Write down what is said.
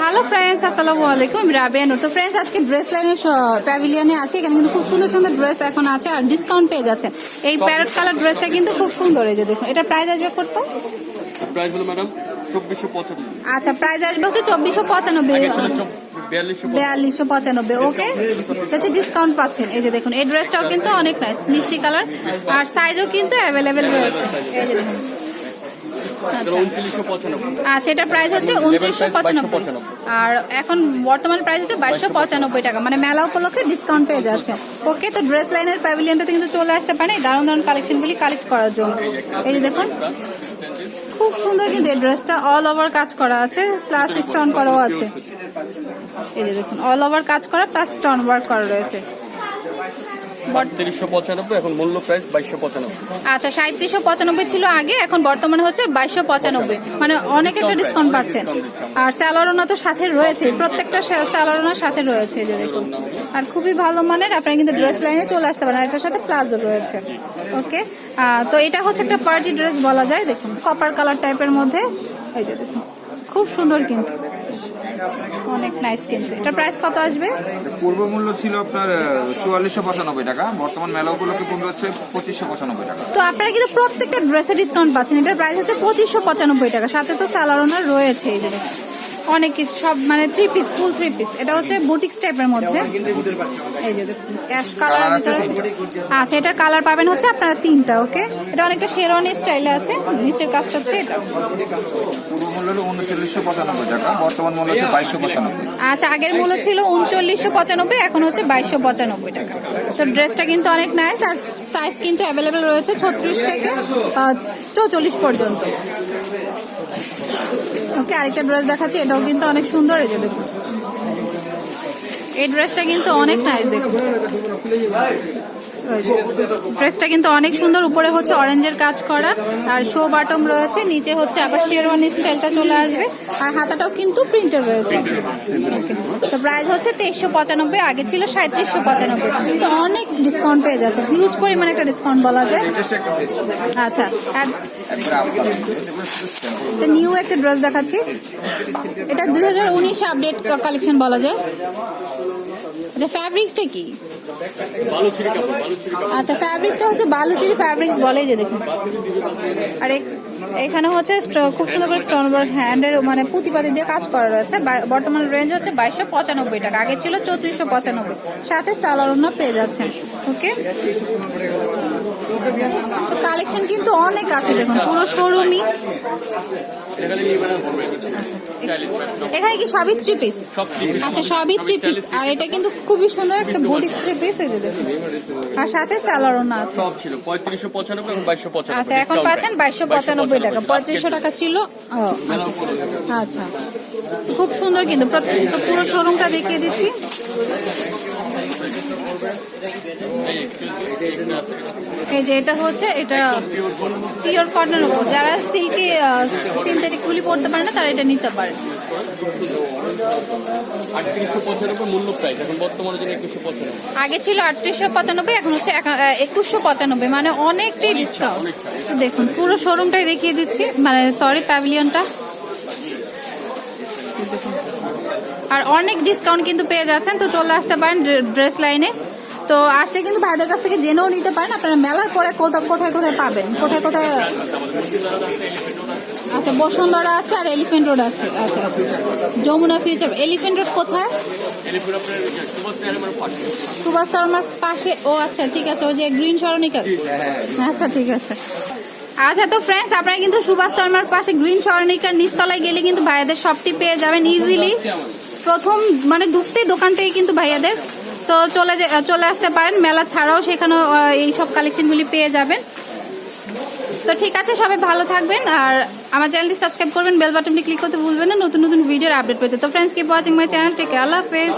Hello friends আসসালামু আলাইকুম রাবিয়া তো ফ্রেন্ডস আজকে ড্রেস লাইনের প্যাভিলিয়নে আছে। এখানে কিন্তু খুব সুন্দর সুন্দর ড্রেস এখন আছে আর ডিসকাউন্ট পেয়ে যাচ্ছেন এই প্যারট কালার ড্রেসটা কিন্তু খুব সুন্দর এই যে দেখুন। এটা প্রাইস আসবে করতো প্রাইস হলো ম্যাডাম চব্বিশশো পঁচানব্বই। আচ্ছা প্রাইস আসবে হচ্ছে চব্বিশশো পঁচানব্বই। বিয়াল্লিশশো পঁচানব্বই। ওকে হচ্ছে ডিসকাউন্ট পাচ্ছেন। এই যে দেখুন এই ড্রেসটাও কিন্তু অনেক নাইস মিষ্টি কালার আর সাইজও কিন্তু অ্যাভেলেবেল রয়েছে। এই যে দেখুন। আচ্ছা। আচ্ছা এটা প্রাইস হচ্ছে উনত্রিশশো পঁচানব্বই। আর এখন বর্তমান প্রাইস হচ্ছে বাইশশো পঁচানব্বই টাকা। মানে মেলা উপলক্ষে ডিসকাউন্ট পেয়ে যাচ্ছে। ওকে তো ড্রেস লাইনের প্যাভিলিয়নটাতে কিন্তু চলে আসতে পারে। দারুণ দারুণ কালেকশনগুলি কালেক্ট করার জন্য। এই যে দেখুন খুব সুন্দর কিন্তু এই ড্রেসটা অল ওভার কাজ করা আছে প্লাস স্টোন করাও আছে। এই যে দেখুন অল ওভার কাজ করা প্লাস স্টোন ওয়ার্ক করা রয়েছে। বত্রিশশো পঁচানব্বই এখন মূল্য প্রাইস বাইশশো পঁচানব্বই। আচ্ছা সাঁত্রিশশো পঁচানব্বই ছিল আগে এখন বর্তমানে হচ্ছে বাইশশো পঁচানব্বই। মানে অনেক একটা ডিসকাউন্ট পাচ্ছেন। আর স্যালারোনা তো সাথে রয়েছে প্রত্যেকটা স্যালারোনার সাথে রয়েছে যে দেখুন। আর খুবই ভালো মানের আপনারা কিন্তু ড্রেস লাইনে চলে আসতে পারেন এটার সাথে প্লাজো রয়েছে। ওকে তো এটা হচ্ছে একটা পার্টি ড্রেস বলা যায় দেখুন। কপার কালার টাইপের মধ্যে এই যে দেখুন। খুব সুন্দর কিন্তু। অনেক নাইস কিন্তু এটা প্রাইস কত আসবে? পূর্ব মূল্য ছিল আপনার চুয়াল্লিশশো পঁচানব্বই টাকা। বর্তমান মেলা উপলক্ষে পূর্ণ হচ্ছে পঁচিশশো পঁচানব্বই টাকা। তো আপনারা কিন্তু প্রত্যেকটা ড্রেসে ডিসকাউন্ট পাচ্ছেন। এটার প্রাইস হচ্ছে পঁচিশশো পঁচানব্বই টাকা। সাথে তো স্যালারোনার রয়েছে এই। অনেক কিছু সব মানে three piece full three piece এটা হচ্ছে বুটিক্স টাইপের মধ্যে। এই যে অ্যাশ কালার Colour আচ্ছা এটার কালার পাবেন হচ্ছে আপনারা তিনটা ওকে এটা অনেকটা শেরওয়ানি স্টাইলে আছে। নিচের কাজটা হচ্ছে এটা। আচ্ছা আগের মূল্য ছিল উনচল্লিশশো পঁচানব্বই এখন হচ্ছে বাইশশো পঁচানব্বই টাকা। তো ড্রেসটা কিন্তু অনেক নাইস আর সাইজ কিন্তু অ্যাভেলেবেল রয়েছে ছত্রিশ থেকে চৌচল্লিশ পর্যন্ত। ওকে আরেকটা ড্রেস দেখাচ্ছি, এটাও কিন্তু অনেক সুন্দর যে দেখুন। এই ড্রেসটা কিন্তু অনেক নাইস দেখুন। ড্রেসটা কিন্তু অনেক সুন্দর। উপরে হচ্ছে অরেঞ্জের কাজ করা। আর শো বাটম রয়েছে। নিচে হচ্ছে আবার শেরওয়ানি স্টাইলটা চলে আসবে। আর হাতাটাও কিন্তু প্রিন্টের রয়েছে। তো প্রাইস হচ্ছে তেইশশো পঁচানব্বই। আগে ছিল সাঁত্রিশশো পঁচানব্বই। কিন্তু অনেক ডিসকাউন্ট পেয়ে যাচ্ছে। হিউজ পরিমাণে একটা ডিসকাউন্ট বলা যায়। আচ্ছা। আর এটা নিউ একটা ড্রেস দেখাচ্ছি। এটা দুই হাজার উনিশ আপডেট কালেকশন বলা যায়। আচ্ছা ফ্যাব্রিক্সটা কি? আচ্ছা ফ্যাব্রিক্সটা হচ্ছে বালুচিরি ফ্যাব্রিক্স বলে যে দেখুন। আর এখানে হচ্ছে খুব সুন্দর করে স্টোন ওয়ার্ক হ্যান্ডের মানে পুঁতিপাতি দিয়ে কাজ করা রয়েছে। বর্তমান রেঞ্জ হচ্ছে বাইশশো পঁচানব্বই টাকা। আগে ছিল চৌত্রিশশো পঁচানব্বই। সাথে সালারোনা পেয়ে যাচ্ছেন ওকে তো কালেকশন কিন্তু অনেক আছে দেখুন, পুরো শোরুমই এখানে স্টাইলিশ এখানে কি সবই থ্রি পিস। আচ্ছা সবই থ্রি পিস আর এটা কিন্তু খুবই সুন্দর একটা বুটিক থ্রি পিস এই যে দেখুন। আর সাথে সালারোনা আছে। সব ছিল পঁয়ত্রিশশো পঁচানব্বই এবং বাইশশো পঁচানব্বই। আচ্ছা এখন পাচ্ছেন price। বাইশশো পঁচানব্বই টাকা। 2295 পঁয়ত্রিশশো টাকা ছিল। আচ্ছা। খুব সুন্দর কিন্তু। পুরো শোরুমটা দেখিয়ে দিচ্ছি। এই যে এটা হচ্ছে এটা পিওর কটনের উপর। যারা সিল্কি সিনথেটিক গুলি পড়তে পারে না তারা এটা নিতে পারে। আগে ছিল আটত্রিশশো পঁচানব্বই এখন হচ্ছে একুশশো পঁচানব্বই মানে অনেকটাই ডিসকাউন্ট দেখুন পুরো শোরুমটাই দেখিয়ে দিচ্ছি। মানে সরি প্যাভিলিয়নটা আর অনেক ডিসকাউন্ট কিন্তু পেয়ে যাচ্ছেন তো চলে আসতে পারেন ড্রেস লাইনে তো আসলে কিন্তু ভাইদের কাছ থেকে জেনেও নিতে পারেন আপনারা মেলার পরে কোথায় কোথায় কোথায় পাবেন কোথায় কোথায় আচ্ছা বসুন্ধরা আছে আর এলিফেন্ট রোড আছে। আচ্ছা যমুনা ফিউচার এলিফেন্ট রোড কোথায়? সুভাষ শর্মার পাশে। ও আচ্ছা ঠিক আছে ওই যে গ্রিন সরণিকা আচ্ছা ঠিক আছে। আচ্ছা তো ফ্রেন্ডস আপনারা কিন্তু সুভাষ শর্মার পাশে গ্রিন সরণিকার নিচতলায় গেলে কিন্তু ভাইয়াদের শপটি পেয়ে যাবেন ইজিলি প্রথম মানে ঢুকতেই দোকানটাই কিন্তু ভাইয়াদের। তো চলে চলে আসতে পারেন, মেলা ছাড়াও সেখানেও এই সব কালেকশনগুলি পেয়ে যাবেন। তো ঠিক আছে, সবাই ভালো থাকবেন আর আমার চ্যানেলটি সাবস্ক্রাইব করবেন বেল বাটনটি ক্লিক করতে ভুলবেন না, নতুন নতুন ভিডিওর আপডেট পেতে। তো friends keep watching my channel take আল্লাহ হাফেজ।